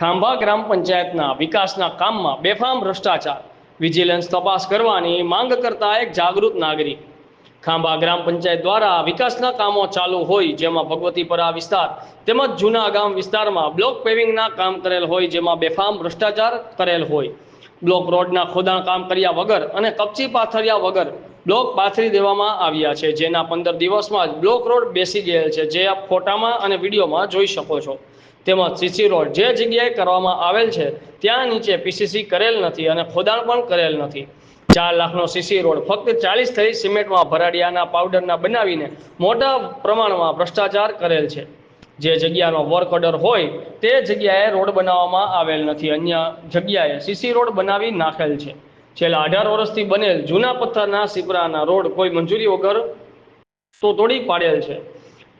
ખાંભા ગ્રામ પંચાયતના વિકાસના કામમાં બેફામ ભ્રષ્ટાચાર, વિજિલન્સ તપાસ કરવાની માંગ કરતા એક જાગૃત નાગરિક. ખાંભા ગ્રામ પંચાયત દ્વારા વિકાસના કામો ચાલુ હોય જેમાં ભગવતીપરા વિસ્તાર તેમજ જૂના ગામ વિસ્તારમાં બ્લોક પેવિંગના કામ કરેલ હોય જેમાં બેફામ ભ્રષ્ટાચાર કરેલ હોય. બ્લોક રોડના ખોદાણ કામ કર્યા વગર અને કપચી પાથર્યા વગર બ્લોક પાથરી દેવામાં આવ્યા છે. જેના પંદર દિવસમાં જ બ્લોક રોડ બેસી ગયેલ છે. જે આપ ફોટામાં અને વિડીયોમાં જોઈ શકો છો. તેમજ સીસી રોડ જે જગ્યાએ કરવામાં આવેલ છે, ત્યાં નીચે પીસીસી કરેલ નથી અને ખોદાણ પણ કરેલ નથી. ચાર લાખનો સીસી રોડ ફક્ત ચાલીસ થઈ સિમેન્ટમાં ભરાડિયાના પાવડરના બનાવીને મોટા પ્રમાણમાં ભ્રષ્ટાચાર કરેલ છે. જે જગ્યાનો વર્ક ઓર્ડર હોય, તે જગ્યાએ રોડ બનાવવામાં આવેલ નથી. અન્ય જગ્યાએ સીસી રોડ બનાવી નાખેલ છે. છેલ્લા અઢાર વર્ષથી બનેલ જૂના પથ્થરના સીપરાના રોડ કોઈ મંજૂરી વગર તો તોડી પાડેલ છે.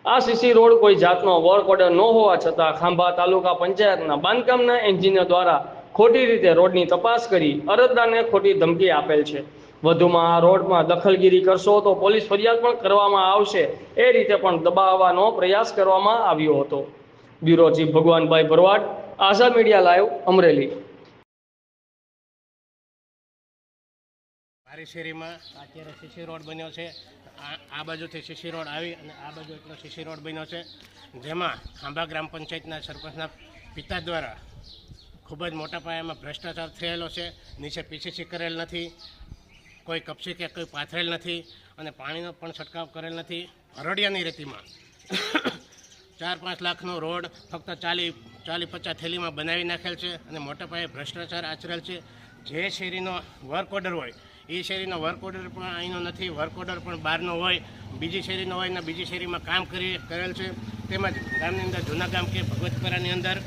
આ સીસી રોડ કોઈ જાતનો વર્ક ઓર્ડર ન હોવા છતાં ખાંભા તાલુકા પંચાયતના બાંધકામના એન્જિનિયર દ્વારા ખોટી રીતે રોડની તપાસ કરી અરજદારને ખોટી ધમકી આપેલ છે. વધુમાં આ રોડમાં દખલગીરી કરશો તો પોલીસ ફરિયાદ પણ કરવામાં આવશે. એ રીતે પણ દબાવવાનો પ્રયાસ કરવામાં આવ્યો હતો. Bureau chief Bhagwanbhai Bharwad, Azad media live Amreli. શેરીમાં અત્યારે સીસી રોડ બન્યો છે. આ બાજુથી સીસી રોડ આવી અને આ બાજુ એટલો સીસી રોડ બન્યો છે. જેમાં ખાંભા ગ્રામ પંચાયતના સરપંચના પિતા દ્વારા ખૂબ જ મોટા પાયામાં ભ્રષ્ટાચાર થયેલો છે. નીચે પીસીસી કરેલ નથી. કોઈ કપસી કે કોઈ પાથરેલ નથી અને પાણીનો પણ છંટકાવ કરેલ નથી. હરડિયાની રેતીમાં ચાર પાંચ લાખનો રોડ ફક્ત ચાલી ચાલી પચાસ થેલીમાં બનાવી નાખેલ છે અને મોટા પાયે ભ્રષ્ટાચાર આચરેલ છે. જે શેરીનો વર્ક ઓર્ડર હોય એ શેરીનો વર્ક ઓર્ડર પણ અહીંનો નથી વર્ક ઓર્ડર પણ બહારનો હોય, બીજી શેરીનો હોય ને બીજી શેરીમાં કામ કરી કરેલ છે. તેમજ ગામની અંદર, જૂના ગામ કે ભગવતપરાની અંદર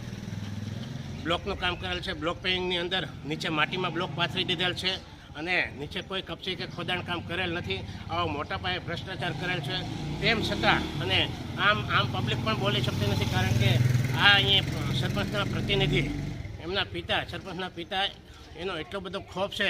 બ્લોકનું કામ કરેલ છે. બ્લોક પેઇંગની અંદર નીચે માટીમાં બ્લોક પાથરી દીધેલ છે અને નીચે કોઈ કપચી કે ખોદાણ કામ કરેલ નથી. આવો મોટા પાયે ભ્રષ્ટાચાર કરેલ છે. તેમ છતાં અને આમ આમ પબ્લિક પણ બોલી શકતી નથી કારણ કે આ અહીંયા સરપંચના પ્રતિનિધિ, એમના પિતા, સરપંચના પિતા એનો એટલો બધો ખોફ છે